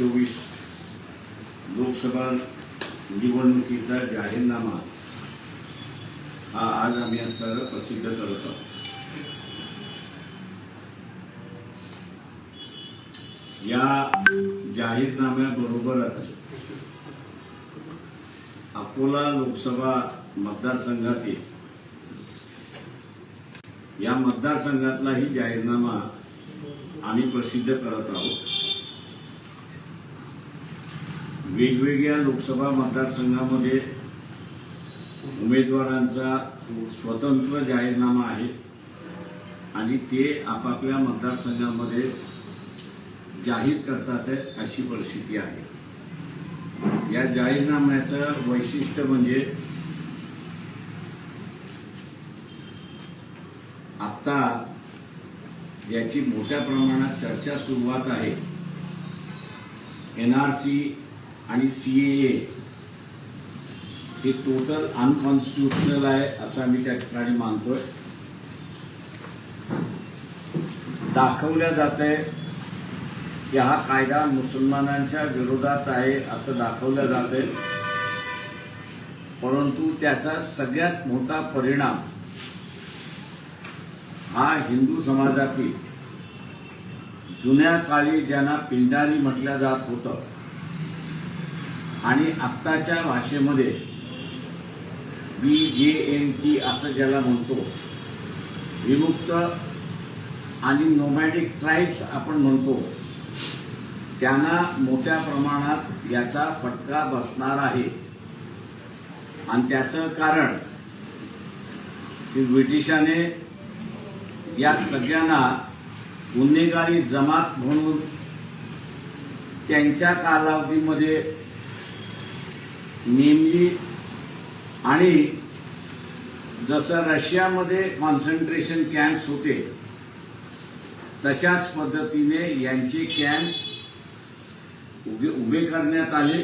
चोवीस लोकसभा निवडणुकीचा जाहीरनामा. हा आज आम्ही आज प्रसिद्ध करत आहोत. या जाहीरनाम्याबरोबरच अकोला लोकसभा मतदारसंघातील या मतदारसंघातलाही जाहीरनामा आम्ही प्रसिद्ध करत आहोत. वेगवेगळ्या लोकसभा मतदारसंघामध्ये उमेदवारांचा स्वतंत्र जाहीरनामा आहे आणि ते आपापल्या मतदारसंघामध्ये जाहीर करतात अशी परिस्थिती आहे. या जाहीरनाम्याचं वैशिष्ट्य म्हणजे आत्ता ज्याची मोठ्या प्रमाणात चर्चा सुरुवात आहे एन आर सी आणि सी ए हे टोटल अनकॉन्स्टिट्युशनल आहे असं आम्ही त्या ठिकाणी मानतोय. दाखवल्या जात आहे की हा कायदा मुसलमानांच्या विरोधात आहे असं दाखवलं जात आहे. परंतु त्याचा सगळ्यात मोठा परिणाम हा हिंदू समाजातील जुन्या काळी ज्यांना पिंडारी म्हटलं जात होतं आणि आत्ताच्या भाषेमध्ये बी जे एन टी असं ज्याला म्हणतो विमुक्त आणि नोमॅडिक ट्राईब्स आपण म्हणतो त्यांना मोठ्या प्रमाणात याचा फटका बसणार आहे. आणि त्याचं कारण की ब्रिटिशाने या सगळ्यांना गुन्हेगारी जमात म्हणून त्यांच्या कालावधीमध्ये नेमली आणि जसं रशियामध्ये कॉन्सन्ट्रेशन कॅम्प्स होते तशाच पद्धतीने यांचे कॅम्प्स उभे उभे करण्यात आले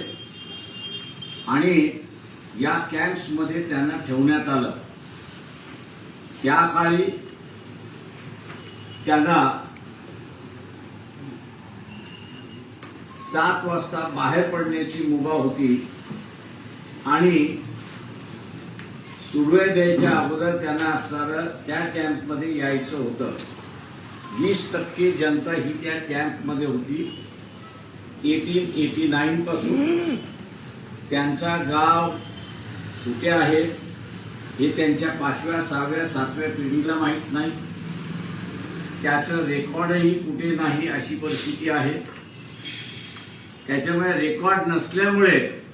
आणि या कॅम्प्समध्ये त्यांना ठेवण्यात आलं. त्या काळी त्यांना सात वाजता बाहेर पडण्याची मुभा होती. आणि सूर्य द्यायच्या अगोदर त्यांना असणारं त्या कॅम्पमध्ये यायचं होतं. वीस टक्के जनता ही त्या कॅम्पमध्ये होती. एटीन एटी नाईन पासून. त्यांचा गाव कुठे आहे हे त्यांच्या पाचव्या सहाव्या सातव्या पिढीला माहीत नाही. त्याचं रेकॉर्डही कुठे नाही अशी परिस्थिती आहे. त्याच्यामुळे रेकॉर्ड नसल्यामुळे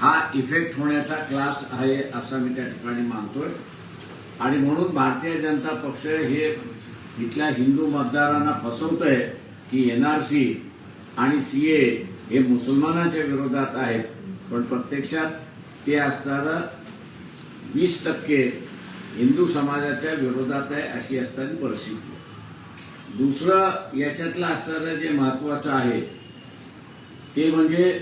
हा इफेक्ट होण्याचा क्लास आहे असं मी त्या ठिकाणी मानतोय. आणि म्हणून भारतीय जनता पक्ष हे इथल्या हिंदू मतदारांना फसवतंय की एनआरसी आणि सी ए हे मुसलमानाच्या विरोधात आहेत. पण प्रत्यक्षात ते असणारं वीस टक्के हिंदू समाजाच्या विरोधात आहे अशी असताना परिस्थिती दुसरं याच्यातलं असणारं जे महत्वाचं आहे ते म्हणजे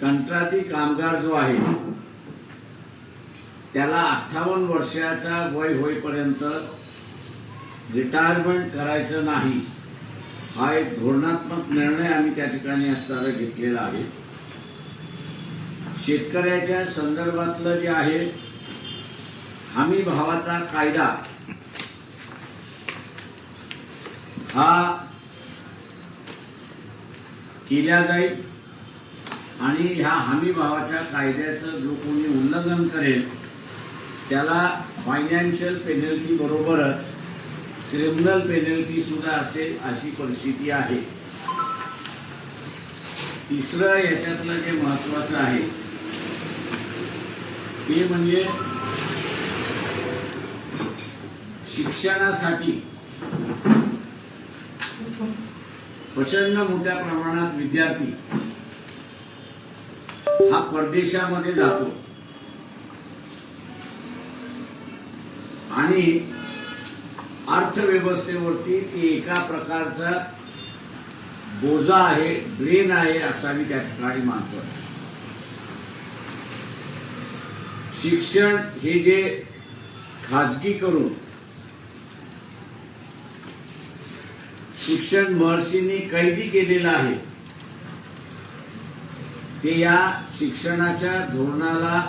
कंत्राटी कामगार जो आहे त्याला अठ्ठावन्न वर्षाचा वय होईपर्यंत रिटायरमेंट करायचं नाही हा एक धोरणात्मक निर्णय आम्ही त्या ठिकाणी असताना घेतलेला आहे. शेतकऱ्याच्या संदर्भातलं जे आहे हमी भावाचा कायदा हा केल्या जाईल. आणि ह्या हमी भावाच्या कायद्याचं जो कोणी उल्लंघन करेल त्याला फायनान्शियल पेनल्टी बरोबरच क्रिमिनल पेनल्टी सुद्धा असेल अशी परिस्थिती आहे. तिसरं याच्यातलं जे महत्वाचं आहे ते म्हणजे शिक्षणासाठी प्रचंड मोठ्या प्रमाणात विद्यार्थी हा परदेशामध्ये जातो. आणि अर्थव्यवस्थेवरती ती एका प्रकारचा बोजा आहे ड्रेन आहे असा मी त्या ठिकाणी मानतो. शिक्षण हे जे खाजगी करून शिक्षण महर्षींनी कैदी केलेलं आहे. ते या शिक्षणाच्या धोरणाला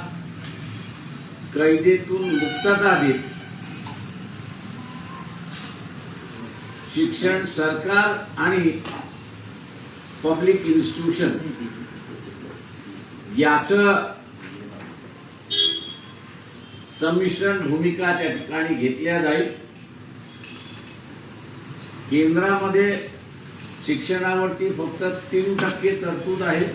कैदेतून मुक्तता देत. शिक्षण सरकार आणि पब्लिक इन्स्टिट्यूशन याच संमिश्रण भूमिका त्या ठिकाणी घेतल्या जाईल. केंद्रामध्ये शिक्षणावरती फक्त तीन टक्के तरतूद आहे.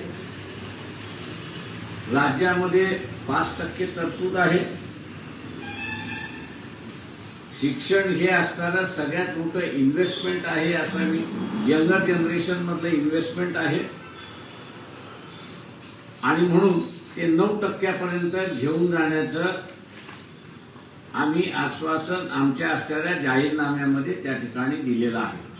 राज्यामध्ये पाच टक्के तरतूद आहे. शिक्षण हे असणारं सगळ्यात मोठं इन्व्हेस्टमेंट आहे असं मी यंगर जनरेशन मधलं इन्व्हेस्टमेंट आहे. आणि म्हणून ते नऊ टक्क्यापर्यंत घेऊन जाण्याचं आम्ही आश्वासन आमच्या असणाऱ्या जाहीरनाम्यामध्ये त्या ठिकाणी दिलेलं आहे.